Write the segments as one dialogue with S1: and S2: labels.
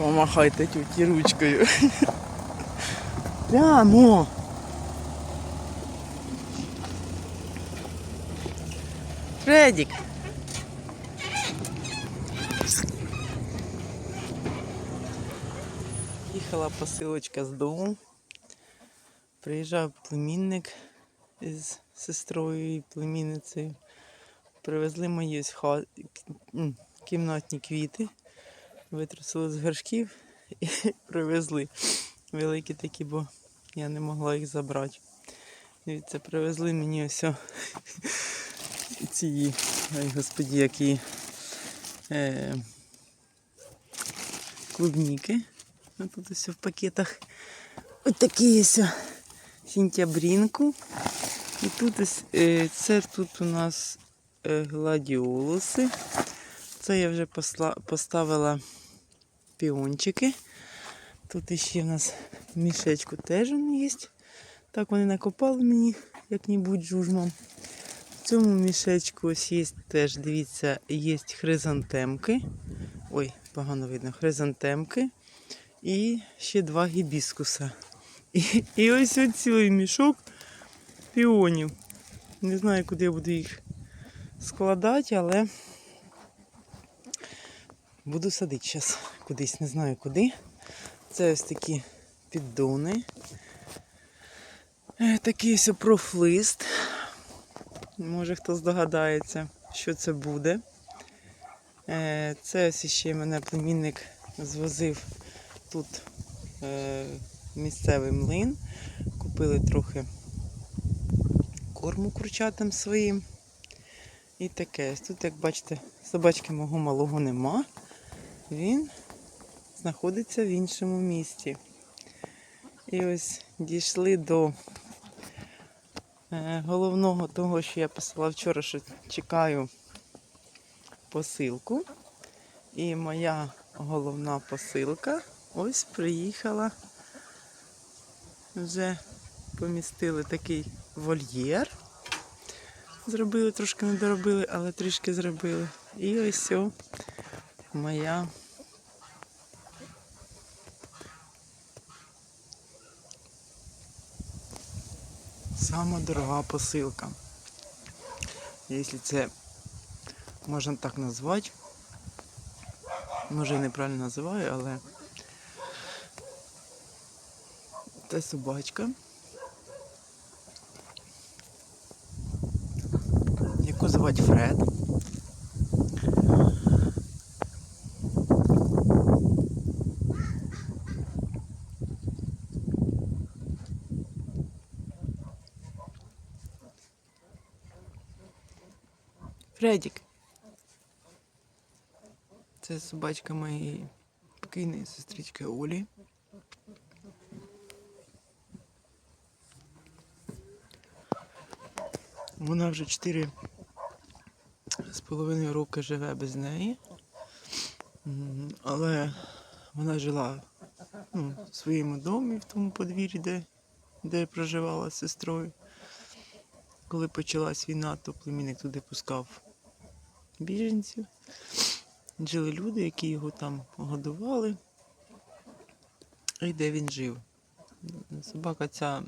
S1: Помахайте тюті ручкою. Прямо. Фредік. Їхала посилочка з дому. Приїжджав племінник із сестрою і племінницею. Привезли мої кімнатні квіти. Витрусили з горшків і привезли. Великі такі, бо я не могла їх забрати. Дивіться, привезли мені ось ці, ой, господі, які е, клубніки. Ось Тут ось в пакетах. Ось такі ось о, сентябрінку. І тут ось, е, це тут у нас е, гладіолуси. Це я вже посла, поставила піончики. Тут іще в нас мішечку теж є. Так вони накопали мені як-небудь жужмом. В цьому мішечку ось є теж, дивіться, є хризантемки. Ой, погано видно, хризантемки. І ще два гібіскуса. І, і ось цілий мішок піонів. Не знаю, куди я буду їх складати, але буду садити зараз кудись, не знаю куди. Це ось такі піддони. Е, Такий ось профлист. Може хто здогадається, що це буде. Е, Це ось ще мене племінник звозив тут е, місцевий млин. Купили трохи корму курчатам своїм. І таке. Тут, як бачите, собачки мого малого нема. Він знаходиться в іншому місті. І ось дійшли до е, головного того, що я писала вчора, що чекаю посилку. І моя головна посилка ось приїхала. Вже помістили такий вольєр. Зробили, трошки не доробили, але трішки зробили. І ось моя Сама дорога посилка. Якщо це можна так назвати. Може я неправильно називаю, але це собачка. Яку звати Фред. Фредік. Це собачка моєї покійної сестрички Олі. Вона вже 4 з половиною роки живе без неї. Але вона жила ну, в своєму домі, в тому подвір'ї, де, де проживала з сестрою. Коли почалась війна, то племінник туди пускав біженців. Жили люди, які його там годували. І де він жив. Собака ця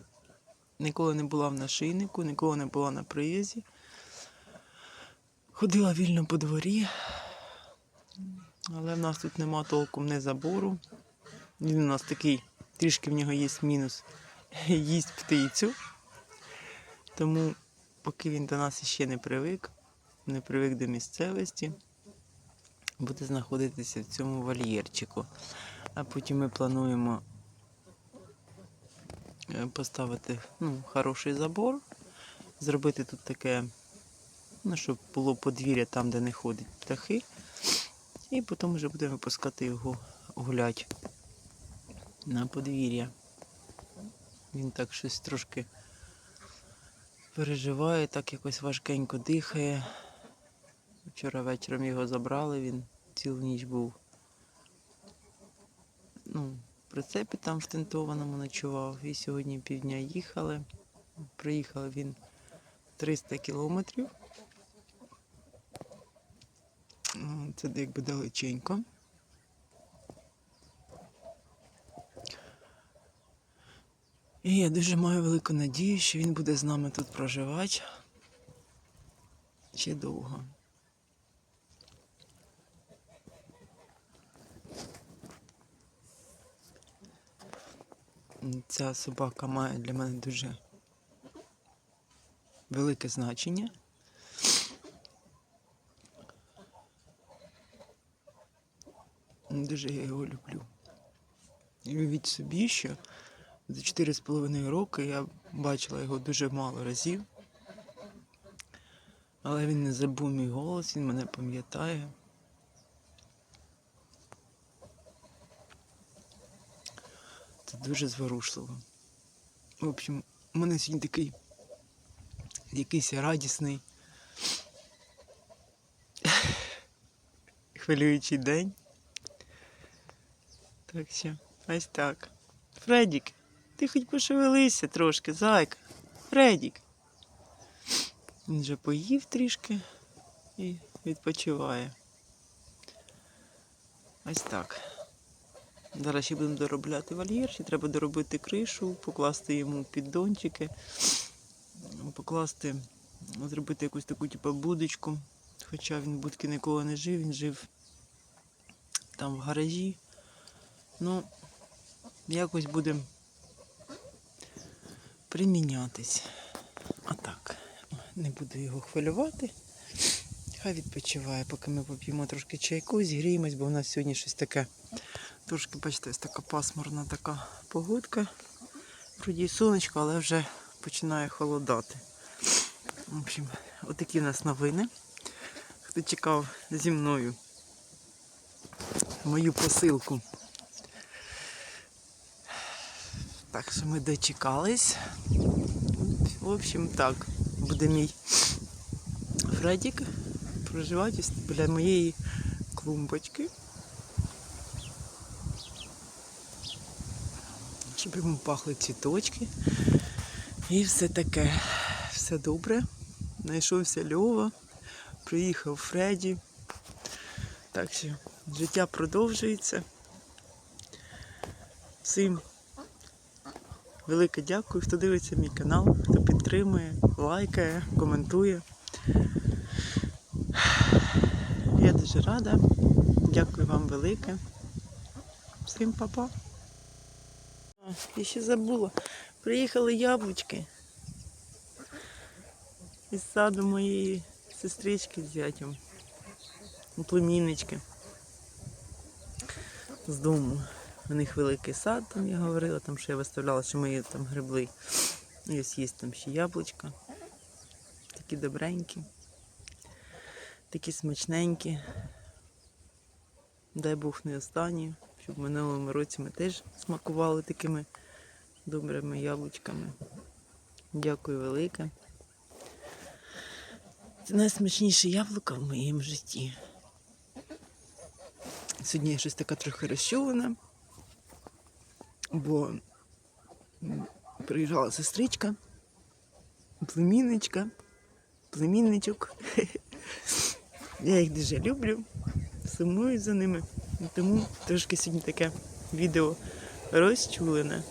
S1: ніколи не була в нашийнику, ніколи не була на приїзді. Ходила вільно по дворі, але в нас тут нема толком не забору. Він у нас такий, трішки в нього є мінус, їсть птицю. Тому поки він до нас ще не привик, не привик до місцевості, буде знаходитися в цьому вольєрчику. А потім ми плануємо е, поставити ну, хороший забор, зробити тут таке, ну, щоб було подвір'я там, де не ходять птахи. І потім вже будемо пускати його гуляти на подвір'я. Він так щось трошки переживає, так якось важкенько дихає. Вчора вечором його забрали, він цілу ніч був. Ну, в прицепі там в тентованому ночував. І сьогодні півдня їхали. Приїхав він 300 кілометрів. Це якби далеченько. І я дуже маю велику надію, що він буде з нами тут проживати ще довго. Ця собака має для мене дуже велике значення. Дуже я його люблю. І уявіть собі, що за 4,5 роки я бачила його дуже мало разів. Але він не забув мій голос, він мене пам'ятає. Це дуже зворушливо. В общем, у мене сьогодні такий якийсь радісний, хвилюючий день. Так що, ось так. Фредік, ти хоч пошевелися трошки, зайка. Фредік. Він вже поїв трішки і відпочиває. Ось так. Зараз ще будемо доробляти вольєр, ще треба доробити кришу, покласти йому піддончики, покласти, зробити якусь таку типу будочку. Хоча він в будки ніколи не жив, він жив там в гаражі. Ну, якось будемо примінятись. А так, не буду його хвилювати. Хай відпочиває, поки ми поп'ємо трошки чайку, зігріємось, бо у нас сьогодні щось таке. Трошки, бачите, ось така пасмурна така погодка. Вроді сонечко, але вже починає холодати. В общем, отакі в нас новини. Хто чекав зі мною мою посилку. Так що ми дочекались. В общем, так, буде мій Фредік проживати біля моєї клумбочки. Йому пахли цвіточки. І все таке. Все добре. Знайшовся Льова, приїхав Фредді. Так що життя продовжується. Всім велике дякую, хто дивиться мій канал, хто підтримує, лайкає, коментує. Я дуже рада. Дякую вам велике. Всім па-па. Я ще забула. Приїхали яблучки. Із саду моєї сестрички з зятем. Племіннички. З дому. У них великий сад, там я говорила, там що я виставляла, що мої там грибли. І ось є там ще яблучка. Такі добренькі. Такі смачненькі. Дай Бог не останні, щоб в минулому році ми теж смакували такими добрими яблучками. Дякую велике. Це найсмачніше яблуко в моєму житті. Сьогодні я щось така трохи розчулена, бо приїжджала сестричка, племінничка, племінничок. Я їх дуже люблю, сумую за ними. Тому трошки сьогодні таке відео розчулене.